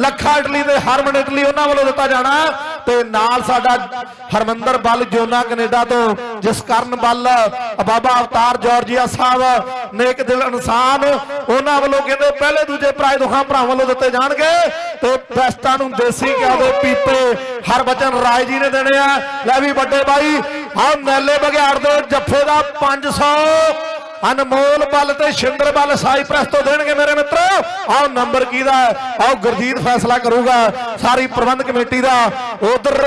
Lakha Italy ਤੇ ਹਰਮਨ Italy ਉਹਨਾਂ ਵੱਲੋਂ ਦਿੱਤਾ ਜਾਣਾ ਤੇ ਨਾਲ ਸਾਡਾ ਹਰਮੰਦਰ ਬੱਲ ਜੋਨਾ ਕੈਨੇਡਾ ਤੋਂ, ਜਿਸ ਕਰਨ ਬੱਲ ਬਾਬਾ ਅਵਤਾਰ ਜਾਰਜੀਆ ਸਾਹਿਬ ਨੇਕ ਦਿਲ ਇਨਸਾਨ, ਉਹਨਾਂ ਵੱਲੋਂ ਕਹਿੰਦੇ ਪਹਿਲੇ ਦੂਜੇ ਪ੍ਰਾਈਜ਼ ਦੁਖਾਂ ਭਰਾਵਾਂ ਵੱਲੋਂ ਦਿੱਤੇ ਜਾਣਗੇ ਤੇ ਬੈਸਟਾਂ ਨੂੰ ਦੇਸੀ ਘਿਓ ਦੇ ਪੀਪੇ ਹਰਬਚਨ ਰਾਏ ਜੀ ਨੇ ਦੇਣੇ ਆ। ਲੈ ਵੀ ਵੱਡੇ ਬਾਈ, ਆਹ ਮੈਲੇ ਬਗਿਆੜ ਦੇ ਜੱਫੇ ਦਾ 500 ਅਨਮੋਲ ਬੱਲ ਤੇ ਸ਼ਿੰਦਰ ਬੱਲ ਸਾਈਪ੍ਰੈਸ ਤੋਂ ਦੇਣਗੇ ਮੇਰੇ ਮਿੱਤਰੋ। ਆਓ ਨੰਬਰ ਕਿਹਦਾ ਹੈ? ਗੁਰਜੀਤ ਫੈਸਲਾ ਕਰੂਗਾ ਸਾਰੀ ਪ੍ਰਬੰਧ ਕਮੇਟੀ ਦਾ। ਉਧਰ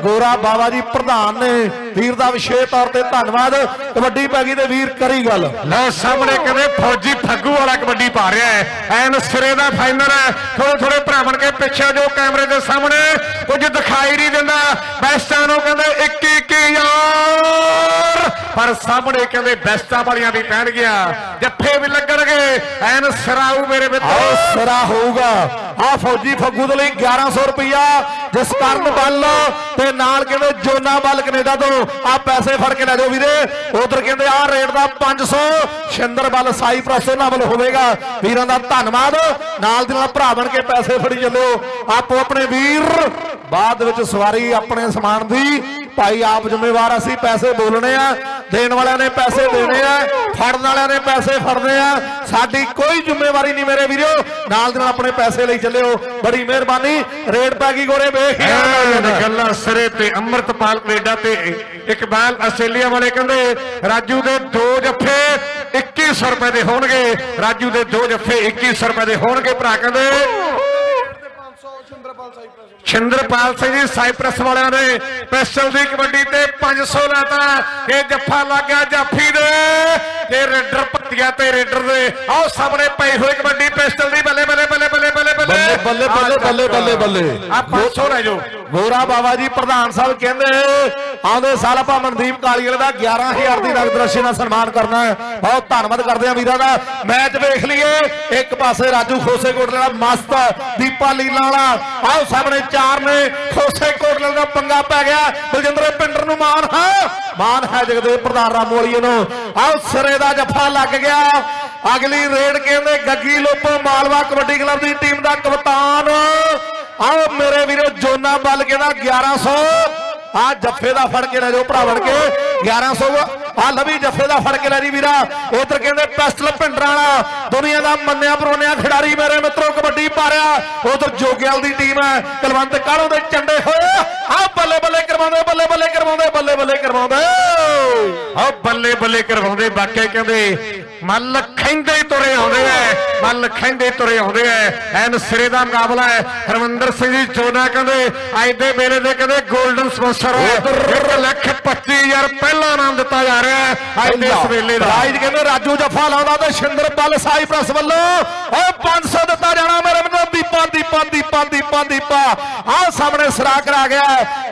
ਗੋਰਾ ਬਾਬਾ ਜੀ ਪ੍ਰਧਾਨ ਨੇ ਵੀਰ ਦਾ ਵਿਸ਼ੇਸ਼ ਤੌਰ ਤੇ ਧੰਨਵਾਦ। ਕਬੱਡੀ ਪੈ ਗਈ ਤੇ ਵੀਰ ਕਰੀ ਗੱਲ। ਲਓ, ਸਾਹਮਣੇ ਕਹਿੰਦੇ ਫੌਜੀ ਠੱਗੂ ਵਾਲਾ ਕਬੱਡੀ ਪਾ ਰਿਹਾ ਹੈ। ਐਨ ਸਿਰੇ ਦਾ ਫਾਈਨਲ ਹੈ। ਥੋੜੇ ਥੋੜੇ ਭਰਾਵਣ ਕੇ ਪਿੱਛੇ ਜੋ ਕੈਮਰੇ ਦੇ ਸਾਹਮਣੇ। ਕੁਝ ਦਿਖਾਈ ਨਹੀਂ ਦਿੰਦਾ। ਬੈਸਟਾਂ ਨੂੰ ਕਹਿੰਦੇ 21 ਯਾਰ ਪਰ ਸਾਹਮਣੇ ਕਹਿੰਦੇ ਬੈਸਟਾਂ ਵਾਲੀਆਂ ਵੀ ਪੈਣ ਜੱਫੇ ਵੀ ਲੱਗਣਗੇ। ਐਨ ਸਰਾਊ ਮੇਰੇ ਮਿੱਤਰੋ। ਸਰਾ ਹੋਊਗਾ। ਆ ਫੌਜੀ ਫੱਗੂ ਦੇ ਲਈ 1100 ਰੁਪਇਆ ਜਿਸ ਕਾਰਨ ਤੇ ਨਾਲ ਕਹਿੰਦੇ ਜੋਨਾ ਬੱਲ ਕੈਨੇਡਾ ਤੋਂ। ਆ ਪੈਸੇ ਫੜ ਕੇ ਲੈ ਜਾਓ ਵੀਰੇ। ਉਧਰ ਕਹਿੰਦੇ ਆ ਰੇਟ ਦਾ 500 ਸ਼ਿੰਦਰ ਵੱਲ ਸਾਈਪ੍ਰਸ ਉਹਨਾਂ ਵੱਲ ਹੋਵੇਗਾ। ਵੀਰਾਂ ਦਾ ਧੰਨਵਾਦ। ਨਾਲ ਦੀ ਨਾਲ ਭਰਾ ਬਣ ਕੇ ਪੈਸੇ ਫੜੀ ਚੱਲਿਓ। ਆਪੋ ਆਪਣੇ ਵੀਰ ਬਾਅਦ ਵਿੱਚ ਸਵਾਰੀ ਆਪਣੇ ਸਮਾਨ ਦੀ। ਭਾਈ ਆਪ ਜ਼ਿੰਮੇਵਾਰ ਅਸੀਂ ਪੈਸੇ ਬੋਲਣੇ ਆ। ਦੇਣ ਵਾਲਿਆਂ ਨੇ ਪੈਸੇ ਦੇਣੇ ਆ। ਫੜਨ ਵਾਲਿਆਂ ਨੇ ਪੈਸੇ ਫੜਨੇ ਆ। ਸਾਡੀ ਕੋਈ ਜ਼ਿੰਮੇਵਾਰੀ ਨਹੀਂ ਮੇਰੇ ਵੀਰੋ। ਨਾਲ ਦੇ ਨਾਲ ਆਪਣੇ ਪੈਸੇ ਲਈ ਚੱਲਿਓ। ਬੜੀ ਮਿਹਰਬਾਨੀ। ਰੇਟ ਪੈ ਗਈ ਗੋਰੇ ਵੇਖ ਗੱਲਾਂ ਸਿਰੇ ਤੇ ਅੰਮ੍ਰਿਤਪਾਲ ਕੈਨੇਡਾ ਤੇ ਇਕਬਾਲ ਆਸਟ੍ਰੇਲੀਆ ਵਾਲੇ ਕਹਿੰਦੇ ਰਾਜੂ ਦੇ ਦੋ ਜੱਫੇ 2100 ਰੁਪਏ ਦੇ ਹੋਣਗੇ। ਰਾਜੂ ਦੇ ਦੋ ਜੱਫੇ 2100 ਰੁਪਏ ਦੇ ਹੋਣਗੇ ਭਰਾ ਕਹਿੰਦੇ। ਛਿੰਦਰਪਾਲ ਸਿੰਘ ਜੀ ਸਾਈਪ੍ਰਸ ਵਾਲਿਆਂ ਨੇ ਪਿਸਟਲ ਦੀ ਕਬੱਡੀ ਤੇ 500 ਲਾਤਾ। ਇਹ ਜੱਫਾ ਲੱਗ ਗਿਆ ਜਾਫੀ ਦੇ। ਤੇ ਰੇਡਰ ਪੱਤੀਆਂ ਤੇ ਰੇਡਰ ਦੇ। ਆਓ ਸਾਹਮਣੇ ਪਈ ਹੋਈ ਕਬੱਡੀ ਪਿਸਟਲ ਦੀ। ਬੱਲੇ ਬੱਲੇ ਬੱਲੇ ਬੱਲੇ ਬੱਲੇ ਬੱਲੇ। ਬੱਲੇ ਬੱਲੇ ਬੱਲੇ ਬੱਲੇ ਬੱਲੇ ਆ 500 ਰਹਿ ਜਾਓ। ਗੋਰਾ ਬਾਬਾ ਜੀ ਪ੍ਰਧਾਨ ਸਾਹਿਬ ਕਹਿੰਦੇ ਆਉਂਦੇ ਸਾਲ ਆਪਾਂ ਮਨਦੀਪ ਕਾਲੀਗਲ ਦਾ 11000 ਦੀ ਨਗਦ ਰਾਸ਼ੀ ਨਾਲ ਸਨਮਾਨ ਕਰਨਾ ਹੈ। ਬਹੁਤ ਧੰਨਵਾਦ ਕਰਦੇ ਆ ਵੀਰਾਂ ਦਾ। ਮੈਚ ਵੇਖ ਲਈਏ। ਇੱਕ ਪਾਸੇ ਰਾਜੂ ਖੋਸੇ ਕੋਟਲੇ ਦਾ ਮਸਤ ਦੀਪਾ ਲੀਲਾ ਵਾਲਾ ਆਓ ਸਾਹਮਣੇ ਚਾਰ ਨੇ, ਖੋਸੇ ਕੋਟਲੇ ਦਾ ਪੰਗਾ ਪੈ ਗਿਆ। ਬਲਜਿੰਦਰ ਪਿੰਡਰ ਨੂੰ ਮਾਨ ਹੈ। ਮਾਨ ਹੈ ਜਗਦੇਵ, ਪ੍ਰਧਾਨ ਰਾਮੋਲੀਏ ਨੂੰ। ਆਓ ਸਿਰੇ ਦਾ ਜੱਫਾ ਲੱਗ ਗਿਆ। ਅਗਲੀ ਰੇਡ ਕਹਿੰਦੇ, ਗੱਗੀ ਲੋਪੋ ਮਾਲਵਾ ਕਬੱਡੀ ਕਲੱਬ ਦੀ ਟੀਮ ਦਾ ਕਪਤਾਨ। ਆਓ ਮੇਰੇ ਵੀਰੋ, ਜੋਨਾ ਬਲ ਕਹਿੰਦਾ 1100 ਆ ਜੱਫੇ ਦਾ ਫੜ ਕੇ ਲੈ ਜਾਓ ਭਰਾ ਬਣ ਕੇ। 1100 ਆ ਲਵੀ ਜੱਫੇ ਦਾ ਫੜ ਕੇ ਲੈ ਜੀ ਵੀਰਾ। ਉਧਰ ਕਹਿੰਦੇ ਪਿਸਟਲ ਭਿੰਡਰਾਂ ਵਾਲਾ। ਦੁਨੀਆ ਦਾ ਮੰਨਿਆ ਪਰੋਨਿਆ ਖਿਡਾਰੀ ਮੇਰੇ ਮਿੱਤਰੋ, ਕਬੱਡੀ ਪਾ ਰਿਹਾ ਉਧਰ ਜੋਗਿਆਲ ਦੀ ਟੀਮ ਹੈ। ਕਲਵੰਤ ਕਾਲੋ ਦੇ ਚੰਡੇ ਹੋਏ? ਆ ਬੱਲੇ ਬੱਲੇ ਕਰਵਾਉਂਦੇ, ਬੱਲੇ ਬੱਲੇ ਕਰਵਾਉਂਦੇ, ਬੱਲੇ ਬੱਲੇ ਕਰਵਾਉਂਦੇ। ਆ ਬੱਲੇ ਬੱਲੇ ਕਰਵਾਉਂਦੇ। ਬਾਕੀ ਕਹਿੰਦੇ ਮੱਲ ਖੈਂਦੇ ਤੁਰੇ ਆਉਂਦੇ ਐ ਮੱਲ ਖੈਂਦੇ ਹੀ ਤੁਰੇ ਆਉਂਦੇ ਐ। ਐਨ ਸਿਰੇ ਦਾ ਮੁਕਾਬਲਾ ਹੈ ਹਰਮੰਦਰ ਸਿੰਘ ਜੀ ਚੋਨਾ ਕਹਿੰਦੇ ਅੱਜ ਦੇ ਵੇਲੇ ਦੇ ਕਹਿੰਦੇ 골ਡਨ ਸਪਾਂਸਰ ਹੈ 1 ਲੱਖ 25000 ਪਹਿਲਾ ਨਾਮ ਦਿੱਤਾ ਜਾ ਰਿਹਾ ਹੈ ਅੱਜ ਦੇ ਇਸ ਵੇਲੇ ਦਾ। ਰਾਜ ਕਹਿੰਦੇ ਰਾਜੂ ਜੱਫਾ ਲਾਉਂਦਾ ਤੇ ਸ਼ਿੰਦਰ ਬੱਲ ਸਾਈ ਪ੍ਰੈਸ ਵੱਲੋਂ। ਉਹ 500 ਦਿੱਤਾ ਜਾਣਾ ਮੇਰੇ ਮੈਨੂੰ ਦੀਪਾ ਦੀਪਾ ਦੀਪਾ ਦੀਪਾ ਦੀਪਾ ਆਹ ਸਾਹਮਣੇ ਸਰਾ ਕਰਾ ਗਿਆ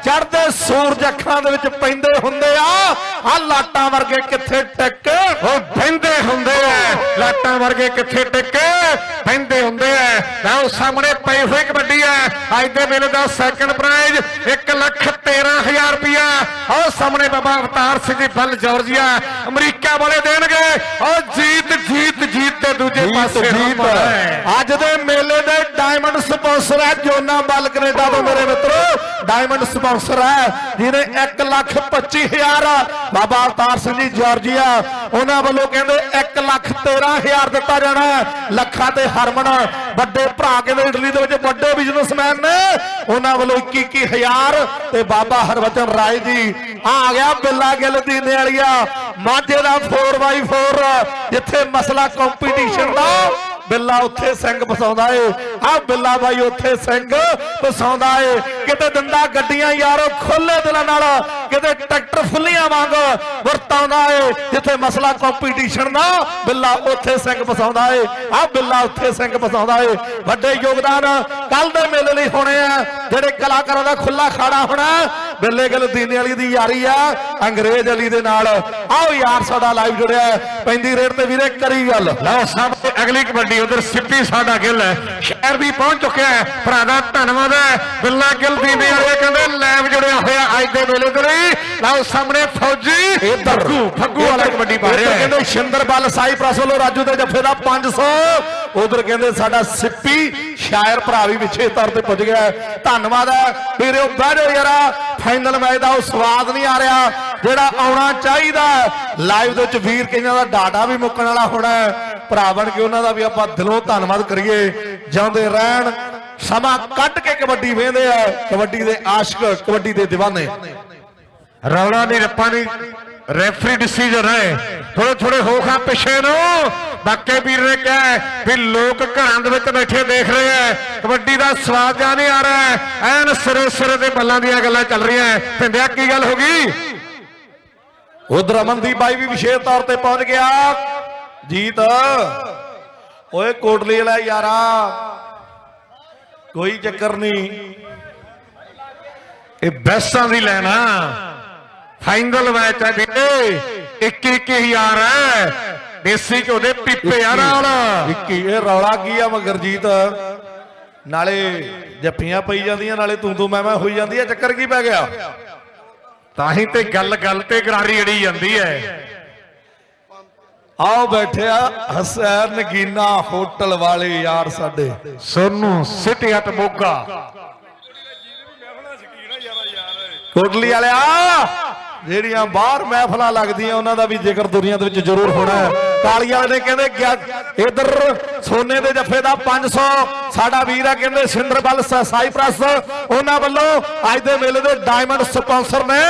ਚੜਦੇ ਸੂਰਜ ਅੱਖਾਂ ਦੇ ਵਿੱਚ ਪੈਂਦੇ ਹੁੰਦੇ ਆ। ਆ ਲਾਟਾਂ ਵਰਗੇ ਕਿੱਥੇ ਟਿਕ ਉਹ ਬਹਿੰਦੇ ਹੁੰਦੇ ਐ ਲਾਟਾਂ ਵਰਗੇ ਕਿੱਥੇ ਟਿੱਕੇ ਬਹਿੰਦੇ ਹੁੰਦੇ ਐ ਲਓ ਸਾਹਮਣੇ ਪਈ ਹੋਈ ਕਬੱਡੀ ਐ ਅੱਜ ਦੇ ਵੇਲੇ ਦਾ ਸੈਕੰਡ ਪ੍ਰਾਈਜ਼ 1 ਲੱਖ 13000 ਰੁਪਇਆ ਉਹ ਸਾਹਮਣੇ ਬਾਬਾ ਅਵਤਾਰ ਸਿੰਘ ਜੀ ਬੱਲ ਜਾਰਜੀਆ ਅਮਰੀਕਾ ਵਾਲੇ ਦੇਣਗੇ। ਉਹ ਜੀਤ ਜੀਤ ਤੇ ਦੂਜੇ ਪਾਸੇ ਹੈ। ਅੱਜ ਦੇ ਮੇਲੇ ਦੇ ਡਾਇਮੰਡ ਸਪਾਂਸਰ ਹੈ ਜੋਨਾ ਬੱਲ ਕੈਨੇਡਾ ਤੋਂ ਮੇਰੇ ਮਿੱਤਰੋ। ਡਾਇਮੰਡ ਸਪਾਂਸਰ ਹੈ ਜਿਹਨੇ 1 ਲੱਖ 25000 ਬਾਬਾ ਅਵਤਾਰ ਸਿੰਘ ਜੀ ਜਾਰਜੀਆ ਉਹਨਾਂ ਵੱਲੋਂ ਕਹਿੰਦੇ 1 ਲੱਖ 13000 ਦਿੱਤਾ ਜਾਣਾ। ਲੱਖਾਂ ਤੇ ਹਰਮਨ ਵੱਡੇ ਭਰਾ ਕਹਿੰਦੇ ਇਟਲੀ ਦੇ ਵਿੱਚ ਵੱਡੇ ਬਿਜ਼ਨਸਮੈਨ ਨੇ। ਉਹਨਾਂ ਵੱਲੋਂ 21 21000 ਤੇ ਬਾਬਾ ਹਰਵਚਨ ਰਾਏ ਜੀ। ਆ ਗਿਆ ਬਿੱਲਾ ਗਿੱਲ ਦੀ ਨਿਆਲੀਆ ਮਾਝੇ ਦਾ 4x4 ਜਿੱਥੇ ਮਸਲਾ ਕੰਪੀਟੀਸ਼ਨ ਦਾ ਬਿੱਲਾ ਉੱਥੇ ਸਿੰਘ ਫਸਾਉਂਦਾ ਏ। ਆ ਬਿੱਲਾ ਬਾਈ ਉੱਥੇ ਸਿੰਘ ਫਸਾਉਂਦਾ ਏ। ਕਿਤੇ ਦਿੰਦਾ ਗੱਡੀਆਂ ਯਾਰੋ ਖੋਲੇ ਦਿਲਾਂ ਨਾਲ, ਕਿਤੇ ਟਰੈਕਟਰ ਫੁੱਲੀਆਂ ਵਾਂਗ ਵਰਤਾਉਂਦਾ ਏ। ਜਿੱਥੇ ਮਸਲਾ ਕੰਪੀਟੀਸ਼ਨ ਦਾ ਬਿੱਲਾ ਉੱਥੇ ਸਿੰਘ ਫਸਾਉਂਦਾ ਏ। ਆ ਬਿੱਲਾ ਉੱਥੇ ਸਿੰਘ ਫਸਾਉਂਦਾ ਏ। ਵੱਡੇ ਯੋਗਦਾਨ ਕੱਲ ਦੇ ਮੇਲੇ ਲਈ ਹੋਣੇ ਆ। ਜਿਹੜੇ ਕਲਾਕਾਰਾਂ ਦਾ ਖੁੱਲਾ ਖਾੜਾ ਹੋਣਾ ਬਿੱਲੇ ਗਿੱਲ ਦੀਨੇ ਵਾਲੀ ਦੀ ਯਾਰੀ ਆ। ਅੰਗਰੇਜ਼ ਅਲੀ ਦੇ ਨਾਲ। ਆਓ ਯਾਰ ਸਾਡਾ ਲਾਈਵ ਜੁੜਿਆ। ਪੈਂਦੀ ਰੇਟ ਤੇ ਵੀਰੇ ਕਰੀ ਗੱਲ। ਲਓ ਸਾਹਮਣੇ ਅਗਲੀ ਕਬੱਡੀ ਉਧਰ ਸਿੱਪੀ ਸਾਡਾ ਗਿੱਲ ਹੈ। ਸ਼ਹਿਰ ਵੀ ਪਹੁੰਚ ਚੁੱਕਿਆ ਹੈ। ਭਰਾ ਦਾ ਧੰਨਵਾਦ ਹੈ। ਬਿੱਲਾ ਗਿੱਲ ਦੀ ਨੇ ਵਾਲੇ ਕਹਿੰਦੇ ਲੈਬ ਜੁੜਿਆ ਹੋਇਆ ਅੱਜ ਦੇ ਵੇਲੇ ਤੇ ਲਓ ਸਾਹਮਣੇ ਫੌਜੀ ਇੱਧਰ। ਫੱਗੂ ਫੱਗੂ ਵਾਲਾ ਕਬੱਡੀ ਪਾ ਰਿਹਾ ਹੈ। ਕਹਿੰਦੇ ਸ਼ਿੰਦਰ ਬੱਲ ਸਾਈ ਪ੍ਰਸ ਵੱਲੋਂ ਰਾਜੂ ਦੇ ਜੱਫੇ ਦਾ 500 ਉਧਰ ਕਹਿੰਦੇ ਸਾਡਾ ਸਿੱਪੀ ਸ਼ਾਇਰ ਭਰਾ ਵੀ ਵਿਛੇ ਤੌਰ ਤੇ ਪੁੱਜ ਗਿਆ। ਧੰਨਵਾਦ ਹੈ। ਵੀਰੋ ਜਾਓ ਯਾਰਾ। ਫਾਈਨਲ ਮੈਚ ਦਾ ਉਹ ਸਵਾਦ ਨਹੀਂ ਆ ਰਿਹਾ, ਜਿਹੜਾ ਆਉਣਾ ਚਾਹੀਦਾ ਲਾਈਵ ਦੇ ਵਿੱਚ ਵੀਰ ਕਈਆਂ ਦਾ ਡਾਟਾ ਵੀ ਮੁੱਕਣ ਵਾਲਾ ਹੋਣਾ ਹੈ। ਭਰਾ ਕੇ ਉਹਨਾਂ ਦਾ ਵੀ ਆਪਾਂ ਦਿਲੋਂ ਧੰਨਵਾਦ ਕਰੀਏ। ਜਾਂਦੇ ਰਹਿਣ, ਸਮਾਂ ਕੱਢ ਕੇ ਕਬੱਡੀ ਵੇਂਦੇ ਆ। ਕਬੱਡੀ ਦੇ ਆਸ਼ਕ, ਕਬੱਡੀ ਦੇ دیਵਾਨੇ ਰੌਲਾ ਨਹੀਂ ਰੱਪਾ ਨਹੀਂ ਰੈਫਰੀ ਡਿਸੀਜਨ ਹੈ ਥੋੜੇ ਥੋੜੇ ਹੋ ਖਾ ਪਿੱਛੇ ਨੂੰ। ਬਾਕੇ ਵੀਰ ਨੇ ਕਿਹਾ ਵੀ ਲੋਕ ਘਰਾਂ ਦੇ ਵਿੱਚ ਬੈਠੇ ਦੇਖ ਰਹੇ ਐ ਕਬੱਡੀ ਦਾ ਸਵਾਦ ਜਾਂ ਨਹੀਂ ਆ ਰਿਹਾ। ਐਨ ਸਿਰੇ ਸਿਰੇ ਦੇ ਬੱਲਾਂ ਦੀਆਂ ਗੱਲਾਂ ਚੱਲ ਰਹੀਆਂ। ਭਿੰਦਿਆ ਕੀ ਗੱਲ ਹੋ ਗਈ? ਉਧਰ ਅਮਨਦੀਪ ਬਾਈ ਵੀ ਵਿਸ਼ੇਸ਼ ਤੌਰ ਤੇ ਪਹੁੰਚ ਗਿਆ। ਜੀਤ ਓਏ ਕੋਟਲੀ ਵਾਲਾ ਯਾਰਾ। ਕੋਈ ਚੱਕਰ ਨਹੀਂ। ਇਹ ਬੈਸਾਂ ਦੀ ਲੈਣਾ ਫਾਈਨਲ ਮੈਚ ਹੈ ਵੀਰੇ 21000 ਹੈ। ਦੇਸੀ ਘਿਓ ਦੇ ਪੀਪੇ ਆ ਨਾਲ। ਵਿੱਕੀ ਇਹ ਰੌਲਾ ਕੀ ਆ ਮਗਰਜੀਤ? ਨਾਲੇ ਜੱਫੀਆਂ ਪਈ ਜਾਂਦੀਆਂ ਨਾਲੇ ਤੂੰ ਤੂੰ ਮੈਂ ਮੈਂ ਹੋਈ ਜਾਂਦੀ ਆ ਚੱਕਰ ਕੀ ਪੈ ਗਿਆ? ਤਾਂ ਹੀ ਤੇ ਗੱਲ ਗੱਲ ਤੇ ਗਰਾਰੀ ਅੜੀ ਜਾਂਦੀ ਹੈ। ਆਓ ਬੈਠਿਆ ਹਸੈਨ ਨਗੀਨਾ ਹੋਟਲ ਵਾਲੇ ਯਾਰ ਸਾਡੇ। ਸੋਨੂ ਸਿਟੀ ਹਟ ਮੋਗਾ। ਕੋਟਲੀ ਵਾਲਿਆ! ਜਿਹੜੀਆਂ ਬਾਹਰ ਮਹਿਫਲਾਂ ਲੱਗਦੀਆਂ ਉਹਨਾਂ ਦਾ ਵੀ ਜ਼ਿਕਰ ਦੁਨੀਆ ਦੇ ਵਿੱਚ ਜ਼ਰੂਰ ਹੋਣਾ ਹੈ। ਕਾਲੀ ਵਾਲੇ ਨੇ ਕਹਿੰਦੇ ਇਧਰ ਸੋਨੇ ਦੇ ਜੱਫੇ ਦਾ 500 ਸਾਡਾ ਵੀਰ ਆ ਕਹਿੰਦੇ ਸਿੰਦਰਬਲ ਸਾਈਪ੍ਰਸ ਉਹਨਾਂ ਵੱਲੋਂ ਅੱਜ ਦੇ ਮੇਲੇ ਦੇ ਡਾਇਮੰਡ ਸਪਾਂਸਰ ਨੇ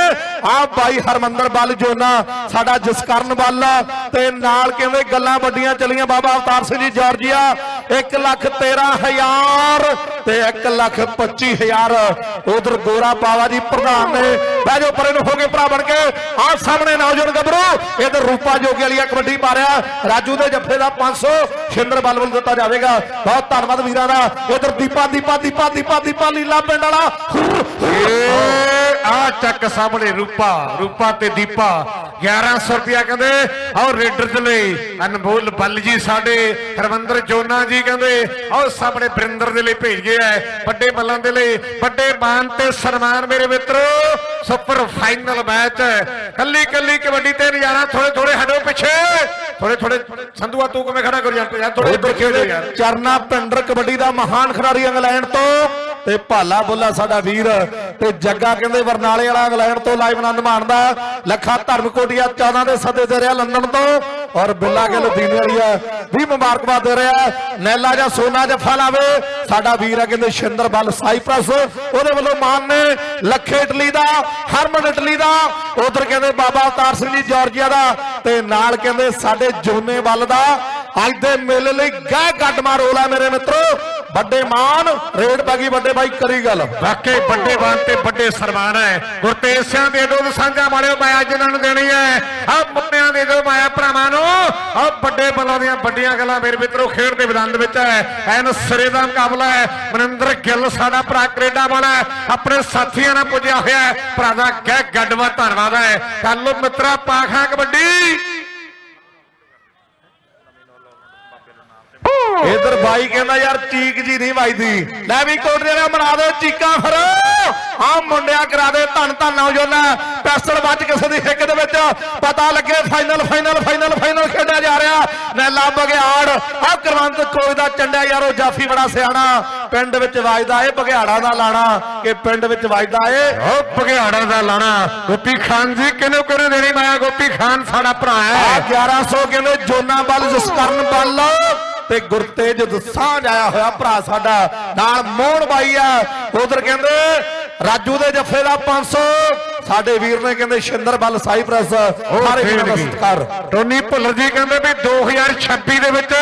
ਆ ਬਾਈ ਹਰਮੰਦਰ ਬੱਲ ਜੋਨਾ, ਸਾਡਾ ਜਸਕਰਨ ਬੱਲ। ਤੇ ਨਾਲ ਕਹਿੰਦੇ ਗੱਲਾਂ ਵੱਡੀਆਂ ਚੱਲੀਆਂ ਬਾਬਾ ਅਵਤਾਰ ਸਿੰਘ ਜੀ ਜਾਰਜੀਆ 1 ਲੱਖ 13000 ਤੇ 1 ਲੱਖ 25000 ਉਧਰ ਗੋਰਾ ਪਾਵਾ ਜੀ ਪ੍ਰਧਾਨ ਨੇ, ਬਹਿ ਜਾਓ ਪਰੇ ਨੂੰ ਹੋ ਕੇ ਭਰਾ ਬਣ ਕੇ। ਆ ਸਾਹਮਣੇ ਨੌਜਵਾਨ ਗੱਭਰੂ ਇਧਰ ਰੂਪਾ ਜੋਗੀ ਵਾਲੀਆ ਕਬੱਡੀ ਪਾ ਰਿਹਾ। ਰਾਜੂ ਦੇ ਜੱਫੇ ਦਾ 500 ਸ਼ਿੰਦਰ ਬਲ ਵੱਲ ਦਿੱਤਾ ਜਾਵੇਗਾ। ਬਹੁਤ ਧੰਨਵਾਦ ਵੀਰਾਂ ਦਾ। ਇਧਰ ਦੀਪਾ ਦੀਪਾ ਦੀਪਾ ਦੀਪਾ ਦੀਪਾ, ਲੀਲਾ ਪਿੰਡ ਵਾਲਾ। ਆ ਚੱਕ ਸਾਹਮਣੇ ਰੂਪਾ ਰੂਪਾ ਤੇ ਦੀਪਾ। 1100 ਰੁਪਿਆ ਕਹਿੰਦੇ ਆਹ ਰੇਡਰ ਦੇ ਲਈ। ਅਨਮੋਲ ਬੱਲ ਜੀ ਸਾਡੇ, ਹਰਵੰਦਰ ਜੋਨਾ ਜੀ ਕਹਿੰਦੇ ਆਹ ਸਾਹਮਣੇ ਬਰਿੰਦਰ ਦੇ ਲਈ ਭੇਜ ਗਏ ਹੈ। ਵੱਡੇ ਬੱਲਾਂ ਦੇ ਲਈ, ਵੱਡੇ ਮਾਨ ਤੇ ਸਨਮਾਨ ਮੇਰੇ ਮਿੱਤਰੋ, ਸੁਪਰ ਫਾਈਨਲ ਮੈਚ ਕੱਲੀ ਕੱਲੀ ਕਬੱਡੀ ਤੇ ਨਜ਼ਾਰਾ ਥੋੜੇ ਥੋੜੇ ਹਟੋ ਪਿੱਛੇ। ਥੋੜੇ ਥੋੜੇ ਸੰਧੂਆ ਤੂੰ ਕਿਵੇਂ ਖੜਾ ਕਰ ਯਾਰ ਯਾਰ ਥੋੜੇ ਜਾ ਯਾਰ। ਚਰਨਾ ਪਿੰਡਰ ਕਬੱਡੀ ਦਾ ਮਹਾਨ ਖਿਡਾਰੀ ਇੰਗਲੈਂਡ ਤੋਂ ਤੇ ਭਾਲਾ ਬੁੱਲਾ ਸਾਡਾ ਵੀਰ ਤੇ ਜੱਗਾ ਕਹਿੰਦੇ ਬਰਨਾਲੇ ਵਾਲਾ ਇੰਗਲੈਂਡ ਤੋਂ ਲਾਈਵ ਆਨੰਦ ਮਾਣਦਾ ਲੱਖਾ ਧਰਮਕੋਟੀਆ 14 ਦੇ ਸੱਦੇ ਦੇ ਰਿਹਾ ਲੰਡਨ ਤੋਂ ਔਰ ਬਿੱਲਾ ਗਿੱਲ ਦੀਨੇ ਵਾਲੀ ਆ ਵੀ ਮੁਬਾਰਕਬਾਦ ਦੇ ਰਿਹਾ ਨੈਲਾ ਜਾਂ ਸੋਨਾ ਜੱਫਾ ਲਾਵੇ, ਸਾਡਾ ਵੀਰ ਆ ਕਹਿੰਦੇ ਸ਼ਿੰਦਰ ਬੱਲ ਸਾਈਪ੍ਰਸ। ਉਹਦੇ ਵੱਲੋਂ ਮਾਨ ਨੇ ਲੱਖੇ ਇਟਲੀ ਦਾ, ਹਰਮਨ ਇਟਲੀ ਦਾ, ਉਧਰ ਕਹਿੰਦੇ ਬਾਬਾ ਅਵਤਾਰ ਸਿੰਘ ਜੀ ਜਾਰਜੀਆ ਦਾ ਤੇ ਨਾਲ ਕਹਿੰਦੇ ਸਾਡੇ ਜੋਨੇ ਵੱਲ ਦਾ। ਅੱਜ ਦੇ ਮੇਲੇ ਲਈ ਗਹਿ ਗੱਡਮਾ ਰੋਲ ਹੈ ਮੇਰੇ ਮਿੱਤਰੋ। ਵੱਡੇ ਮਾਨ ਰੇਡ ਬਾਗੀ ਵੱਡੇ ਬਾਈ ਕਰੀ ਗੱਲ। ਵਾਕਈ ਵੱਡੇ ਬਾਨ ਤੇ ਵੱਡੇ ਸਨਮਾਨ ਹੈ। ਗੁਰਤੇਜ ਸਿੰਘ ਦੇ ਦੋ ਸਾਂਝਾ ਮਾਰਿਓ ਮੈਂ ਅੱਜ ਇਹਨਾਂ ਨੂੰ ਦੇਣੀ ਹੈ। ਆ ਮੁੰਡਿਆਂ ਦੇ ਦੋ ਮਾਇਆ ਭਰਾਵਾਂ ਨੂੰ। ਆ ਵੱਡੇ ਬਲਾਂ ਦੀਆਂ ਵੱਡੀਆਂ ਗੱਲਾਂ ਮੇਰੇ ਮਿੱਤਰੋ ਖੇਡ ਦੇ ਮੈਦਾਨ ਦੇ ਵਿੱਚ ਹੈ। ਐਨ ਸਿਰੇ ਦਾ ਮੁਕਾਬਲਾ ਹੈ। ਮਨਿੰਦਰ ਗਿੱਲ ਸਾਡਾ ਭਰਾ ਕੈਨੇਡਾ ਵਾਲਾ ਹੈ, ਆਪਣੇ ਸਾਥੀਆਂ ਨਾਲ ਪੁੱਜਿਆ ਹੋਇਆ ਭਰਾ ਦਾ ਗਹਿ ਗੱਡਵਾ ਧੰਨਵਾਦ ਹੈ। ਕੱਲ ਨੂੰ ਮਿੱਤਰਾ ਪਾਖਾਂ ਕਬੱਡੀ। ਇਧਰ ਬਾਈ ਕਹਿੰਦਾ ਯਾਰ ਚੀਕ ਜੀ ਨਹੀਂ ਵੱਜਦੀ। ਲੈ ਵੀ ਕੋਟਲੇ ਨੇ ਬਣਾ ਦੇ ਚੀਕਾਂ ਫਿਰ। ਆ ਮੁੰਡਿਆ ਕਰਾ ਦੇ ਧੰਨ ਧੰਨ ਨੌਜਵਾਨਾ। ਪੈਸਲ ਵੱਜ ਕਿਸੇ ਦੀ ਹਿੱਕ ਦੇ ਵਿੱਚ। ਪਤਾ ਲੱਗੇ ਫਾਈਨਲ ਫਾਈਨਲ ਫਾਈਨਲ ਫਾਈਨਲ ਖੇਡਿਆ ਜਾ ਰਿਹਾ। ਨੈਲਾ ਬਗਿਆੜ ਆ ਕਰਵੰਤ ਕੋਈ ਦਾ ਚੰਡਿਆ ਯਾਰ ਉਹ ਜਾਫੀ ਬੜਾ ਸਿਆਣਾ। ਪਿੰਡ ਵਿੱਚ ਵੱਜਦਾ ਏ ਬਗਿਆੜਾ ਦਾ ਲਾਣਾ ਕਿ ਪਿੰਡ ਵਿੱਚ ਵੱਜਦਾ ਏ। ਓ ਬਘਿਆੜਾ ਦਾ ਲਾਣਾ। ਗੋਪੀ ਖਾਨ ਜੀ ਕਿਹਨੂੰ ਕਿਹਨੂੰ ਦੇਣੀ ਮਾਇਆ? ਗੋਪੀ ਖਾਨ ਸਾਡਾ ਭਰਾ ਹੈ। 1100 ਕਹਿੰਦੇ ਜੋਨਾ ਬੱਲ ਜਸਕਰਨ ਬੱਲ ਤੇ ਗੁਰਤੇਜ ਦਸਾਂਝ ਆਇਆ ਹੋਇਆ ਭਰਾ ਸਾਡਾ ਨਾਲ ਮੋਹਨ ਬਾਈ ਆ। ਉਧਰ ਕਹਿੰਦੇ ਰਾਜੂ ਦੇ ਜੱਫੇ ਦਾ 500 ਸਾਡੇ ਵੀਰ ਨੇ ਕਹਿੰਦੇ ਸ਼ਿੰਦਰ ਬੱਲ ਸਾਈਪ੍ਰੈਸ। ਸਾਰੇ ਵੀਰਾਂ ਦਾ ਸਤਿਕਾਰ। ਟੋਨੀ ਭੁੱਲਰ ਜੀ ਕਹਿੰਦੇ ਵੀ 2026 ਦੇ ਵਿੱਚ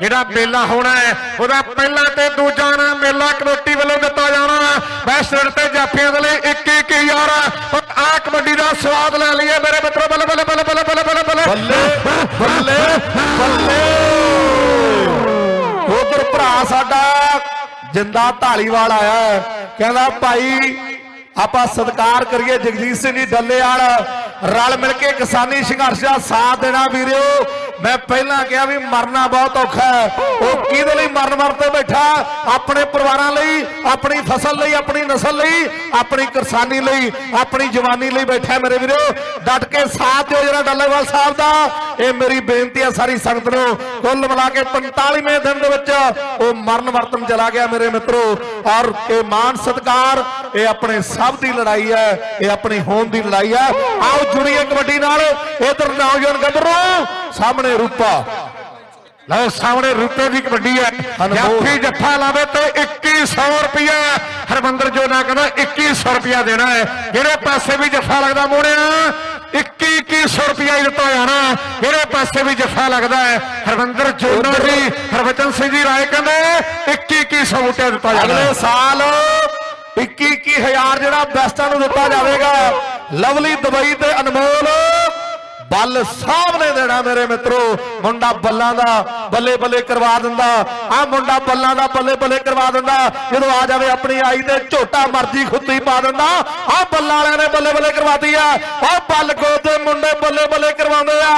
ਜਿਹੜਾ ਮੇਲਾ ਹੋਣਾ ਹੈ ਉਹਦਾ ਪਹਿਲਾ ਤੇ ਦੂਜਾ ਨਾ ਮੇਲਾ ਕਮੇਟੀ ਵੱਲੋਂ ਦਿੱਤਾ ਜਾਣਾ। ਬੈਸਟ ਤੇ ਜਾਫੀਆਂ ਦੇ ਲਈ 21000 ਆ ਕਬੱਡੀ ਦਾ ਸਵਾਦ ਲੈ ਲਈਏ ਮੇਰੇ ਮਿੱਤਰੋ ਬੱਲੇ ਬੱਲੇ ਬੱਲੇ ਬੱਲੇ ਬੱਲੇ ਬੱਲੇ ਬੱਲੇ ਬੱਲੇ ਬੱਲੇ। ਬੱਲੇ ਭਰਾ ਸਾਡਾ ਜਿੰਦਾ ਢਾਲੀਵਾਲ ਆਇਆ ਕਹਿੰਦਾ, ਭਾਈ, ਆਪਾਂ ਸਤਿਕਾਰ ਕਰੀਏ ਜਗਜੀਤ ਸਿੰਘ ਜੀ ਡੱਲੇ ਵਾਲ ਰਲ ਮਿਲ ਕੇ ਕਿਸਾਨੀ ਸੰਘਰਸ਼ ਦਾ ਸਾਥ ਦੇਣਾ ਵੀਰਿਓ। ਮੈਂ ਪਹਿਲਾਂ ਕਿਹਾ ਵੀ ਮਰਨਾ ਬਹੁਤ ਔਖਾ ਹੈ। ਉਹ ਕਿਹਦੇ ਲਈ ਮਰਨ ਮਰਤੇ ਬੈਠਾ? ਆਪਣੇ ਪਰਿਵਾਰਾਂ ਲਈ, ਆਪਣੀ ਫਸਲ ਲਈ, ਆਪਣੀ ਨਸਲ ਲਈ, ਆਪਣੀ ਕਿਸਾਨੀ ਲਈ, ਆਪਣੀ ਜਵਾਨੀ ਲਈ ਬੈਠਾ ਮੇਰੇ ਵੀਰੋ। ਡਟ ਕੇ ਸਾਥ ਦਿਓ ਜਰਾ ਡੱਲੇਵਾਲ ਸਾਹਿਬ ਦਾ। ਇਹ ਮੇਰੀ ਬੇਨਤੀ ਹੈ ਸਾਰੀ ਸੰਗਤ ਨੂੰ ਕੁੱਲ ਮਿਲਾ ਕੇ 45ਵੇਂ ਦਿਨ ਦੇ ਵਿੱਚ ਉਹ ਮਰਨ ਵਰਤਨ ਚਲਾ ਗਿਆ ਮੇਰੇ ਮਿੱਤਰੋ। ਔਰ ਇਹ ਮਾਨ ਸਤਕਾਰ, ਇਹ ਆਪਣੇ ਸਭ ਦੀ ਲੜਾਈ ਹੈ, ਇਹ ਆਪਣੀ ਹੋਂਦ ਦੀ ਲੜਾਈ ਹੈ। ਆਓ ਜੁੜੀਏ ਕਬੱਡੀ ਨਾਲ। ਇਧਰ ਨੌਜਵਾਨ ਗੱਭਰੂ ਸਾਹਮਣੇ ਰੂਪਾ। ਲਓ ਸਾਹਮਣੇ ਰੁਪਏ ਦੀ ਕਬੱਡੀ ਹੈ। ਜਾਫੀ ਜੱਫਾ ਲਾਵੇ ਤੇ 2100 ਰੁਪਇਆ ਹਰਮੰਦਰ ਜੋ ਨਾ ਕਹਿੰਦਾ 2100 ਰੁਪਇਆ ਦੇਣਾ ਹੈ ਜਿਹੜੇ ਪਾਸੇ ਵੀ ਜੱਫਾ ਲੱਗਦਾ ਮੋੜਿਆ 21 2100 ਰੁਪਇਆ ਹੀ ਦਿੱਤਾ ਜਾਣਾ ਜਿਹੜੇ ਪਾਸੇ ਵੀ ਜੱਫਾ ਲੱਗਦਾ ਹੈ ਹਰਮੰਦਰ ਜੋਨਾ ਜੀ ਹਰਵਚਨ ਸਿੰਘ ਜੀ ਰਾਏ ਕਹਿੰਦੇ 21 2100 ਬੂਟਿਆ ਦਿੱਤਾ ਜਾਣਾ। ਅਗਲੇ ਸਾਲ 21 21000 ਜਿਹੜਾ ਬੈਸਟਾਂ ਨੂੰ ਦਿੱਤਾ ਜਾਵੇਗਾ। ਲਵਲੀ ਦੁਬਈ ਤੇ ਅਨਮੋਲ ਬੱਲ ਸਾਹਿਬ ਦੇਣਾ ਮੇਰੇ ਮਿੱਤਰੋ। ਮੁੰਡਾ ਬੱਲਾਂ ਦਾ ਬੱਲੇ ਬੱਲੇ ਕਰਵਾ ਦਿੰਦਾ। ਆ ਮੁੰਡਾ ਬੱਲਾਂ ਦਾ ਬੱਲੇ ਬੱਲੇ ਕਰਵਾ ਦਿੰਦਾ। ਜਦੋਂ ਆ ਜਾਵੇ ਆਪਣੀ ਆਈ ਤੇ ਝੋਟਾ ਮਰਜ਼ੀ ਖੁੱਤੀ ਪਾ ਦਿੰਦਾ। ਆ ਬੱਲਾਂ ਵਾਲਿਆਂ ਨੇ ਬੱਲੇ ਬੱਲੇ ਕਰਵਾਤੀ ਆ। ਆ ਬੱਲ ਕੋ ਦੇ ਮੁੰਡੇ ਬੱਲੇ ਬੱਲੇ ਕਰਵਾਉਂਦੇ ਆ।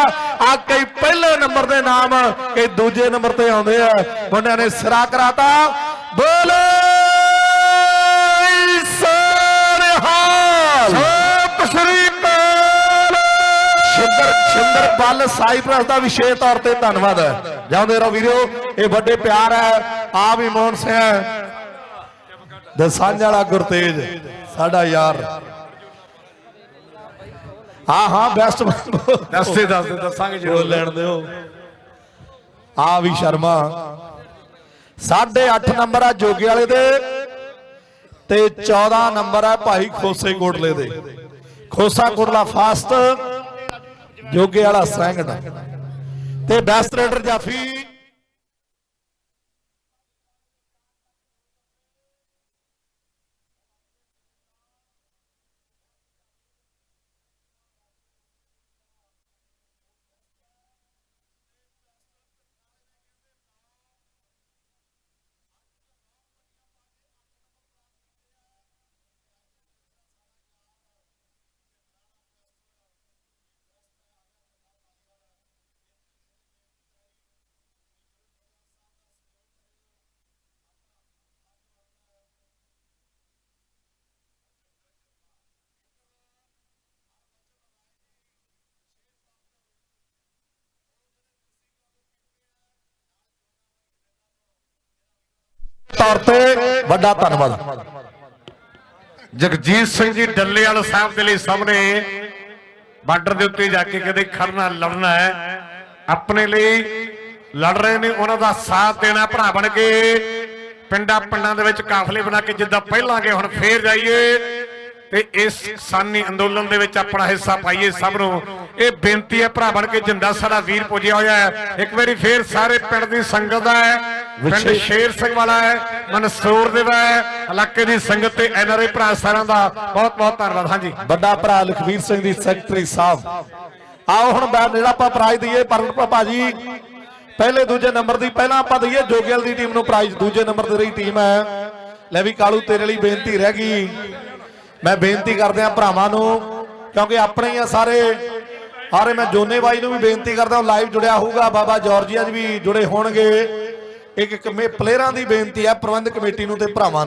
ਆ ਕਈ ਪਹਿਲੇ ਨੰਬਰ ਦੇ ਨਾਮ, ਕਈ ਦੂਜੇ ਨੰਬਰ ਤੇ ਆਉਂਦੇ ਆ। ਮੁੰਡਿਆਂ ਨੇ ਸਿਰਾ ਕਰਾਤਾ। ਬੋਲੇ! ਸ਼ਿੰਦਰ ਸ਼ਿੰਦਰ ਬੱਲ ਸਾਈਪ੍ਰਸ ਦਾ ਵਿਸ਼ੇਸ਼ ਤੌਰ ਤੇ ਧੰਨਵਾਦ। ਹੈ ਜਾਉਂਦੇ ਰਹੋ ਵੀਰੋ ਇਹ ਵੱਡੇ ਪਿਆਰ ਹੈ ਆ ਵੀ ਮੋਹਨ ਸਿੰਘ ਦਸਾਂਝ ਵਾਲਾ ਗੁਰਤੇਜ ਸਾਡਾ ਯਾਰ। ਹਾਂ ਹਾਂ ਬੈਸਟ ਦੱਸਦੇ ਦੱਸਦੇ ਦੱਸਾਂਗੇ ਬੋਲ ਲੈਣ ਦਿਓ। ਆ ਵੀ ਸ਼ਰਮਾ। 8.5 ਨੰਬਰ ਆ ਜੋਗੇ ਵਾਲੇ ਦੇ ਤੇ 14 ਨੰਬਰ ਆ ਭਾਈ ਖੋਸੇ ਕੋਟਲੇ ਦੇ। ਖੋਸਾ ਕੋਟਲਾ ਫਾਸਟ। ਜੋਗੇ ਵਾਲਾ ਸੈਂਗਡ ਤੇ ਬੈਸਟ ਰੇਡਰ ਜਾਫੀ ਤੌਰ ਤੇ ਵੱਡਾ ਧੰਨਵਾਦ। ਜਗਜੀਤ ਸਿੰਘ ਜੀ ਡੱਲੇਵਾਲ ਸਾਹਿਬ ਦੇ ਲਈ ਸਾਹਮਣੇ ਬਾਰਡਰ ਦੇ ਉੱਤੇ ਜਾ ਕੇ ਕਦੇ ਖੜਨਾ, ਲੜਨਾ ਹੈ। ਆਪਣੇ ਲਈ ਲੜ ਰਹੇ ਨੇ, ਉਹਨਾਂ ਦਾ ਸਾਥ ਦੇਣਾ ਭਰਾ ਬਣ ਕੇ। ਪਿੰਡਾਂ ਪਿੰਡਾਂ ਦੇ ਵਿੱਚ ਕਾਫਲੇ ਬਣਾ ਕੇ ਜਿੱਦਾਂ ਪਹਿਲਾਂ ਗਏ ਹੁਣ ਫੇਰ ਜਾਈਏ। ਤੇ ਇਸ ਕਿਸਾਨੀ ਅੰਦੋਲਨ ਦੇ ਵਿੱਚ ਆਪਣਾ ਹਿੱਸਾ ਪਾਈਏ ਸਭ ਨੂੰ। ਇਹ ਬੇਨਤੀ ਹੈ ਭਰਾ ਬਣ ਕੇ ਜਿੰਦਾ ਸਾਡਾ ਵੀਰ ਪੁੱਜਿਆ ਹੋਇਆ ਹੈ। ਇੱਕ ਵਾਰੀ ਫੇਰ ਸਾਰੇ ਪਿੰਡ ਦੀ ਸੰਗਤ ਦਾ ਹੈ। ਪਿੰਡ ਸ਼ੇਰ ਸਿੰਘ ਵਾਲਾ ਹੈ ਮਨਸੂਰ ਦੇ ਵਾ ਹੈ ਇਲਾਕੇ ਦੀ ਸੰਗਤ ਤੇ ਐਨਆਰਆਈ ਭਰਾ ਸਾਰਿਆਂ ਦਾ ਬਹੁਤ ਬਹੁਤ ਧੰਨਵਾਦ। ਹਾਂਜੀ। ਵੱਡਾ ਭਰਾ ਲਖਵੀਰ ਸਿੰਘ ਦੀ ਸੈਕਟਰੀ ਸਾਹਿਬ। ਆਓ ਹੁਣ ਜਿਹੜਾ ਆਪਾਂ ਪ੍ਰਾਈਜ਼ ਦਈਏ ਪਰਨ ਭਾਜੀ ਪਹਿਲੇ ਦੂਜੇ ਨੰਬਰ ਦੀ ਪਹਿਲਾਂ ਆਪਾਂ ਦਈਏ ਜੋਗੇਲ ਦੀ ਟੀਮ ਨੂੰ ਪ੍ਰਾਈਜ਼ ਦੂਜੇ ਨੰਬਰ ਤੇ ਰਹੀ ਟੀਮ ਹੈ। ਲੈ ਵੀ ਕਾਲੂ ਤੇਰੇ ਲਈ ਬੇਨਤੀ ਰਹਿ ਗਈ। ਮੈਂ ਬੇਨਤੀ ਕਰਦੇ ਆ ਭਰਾਵਾਂ ਨੂੰ ਕਿਉਂਕਿ ਆਪਣੇ ਹੀ ਆ ਸਾਰੇ। ਹਾਰੇ ਮੈਂ ਜੋਨੇ ਬਾਈ ਨੂੰ ਵੀ ਬੇਨਤੀ ਕਰਦਾ ਲਾਈਵ ਜੁੜਿਆ ਹੋਊਗਾ ਬਾਬਾ ਜਾਰਜੀਆ ਜੀ ਵੀ ਜੁੜੇ ਹੋਣਗੇ। ਇੱਕ ਕਮੇ ਪਲੇਅਰਾਂ ਦੀ ਬੇਨਤੀ ਹੈ ਪ੍ਰਬੰਧਕ ਕਮੇਟੀ ਨੂੰ ਤੇ ਭਰਾਵਾਂ ਨੂੰ।